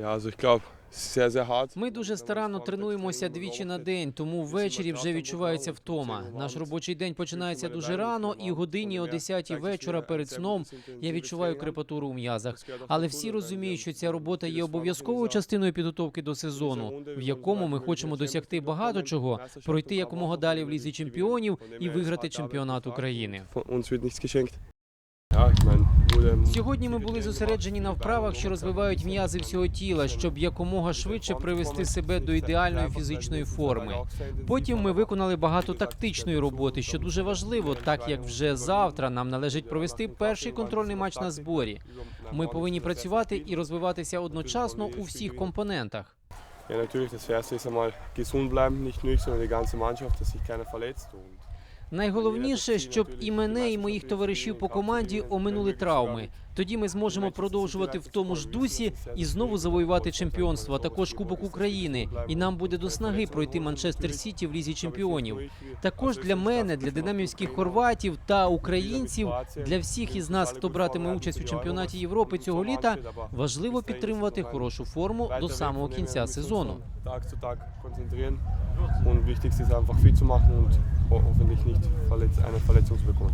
Ja, also ich glaube. Ми дуже старанно тренуємося двічі на день, тому ввечері вже відчувається втома. Наш робочий день починається дуже рано, і годині о 10 вечора перед сном я відчуваю крепатуру у м'язах. Але всі розуміють, що ця робота є обов'язковою частиною підготовки до сезону, в якому ми хочемо досягти багато чого, пройти якомога далі в лізі чемпіонів і виграти чемпіонат України. Сьогодні ми були зосереджені на вправах, що розвивають м'язи всього тіла, щоб якомога швидше привести себе до ідеальної фізичної форми. Потім ми виконали багато тактичної роботи, що дуже важливо, так як вже завтра нам належить провести перший контрольний матч на зборі. Ми повинні працювати і розвиватися одночасно у всіх компонентах. Ja, natürlich, das Erste ist einmal gesund bleiben, nicht nur ich, sondern die ganze Mannschaft, dass sich keiner verletzt. Und Найголовніше, щоб і мене, і моїх товаришів по команді оминули травми. Тоді ми зможемо продовжувати в тому ж дусі і знову завоювати чемпіонство, а також Кубок України. І нам буде до снаги пройти Манчестер Сіті в лізі чемпіонів. Також для мене, для динамівських хорватів та українців, для всіх із нас, хто братиме участь у чемпіонаті Європи цього літа, важливо підтримувати хорошу форму до самого кінця сезону. Tag zu Tag konzentrieren. Und wichtigste ist einfach fit zu machen und ho hoffentlich nicht eine Verletzung zu bekommen.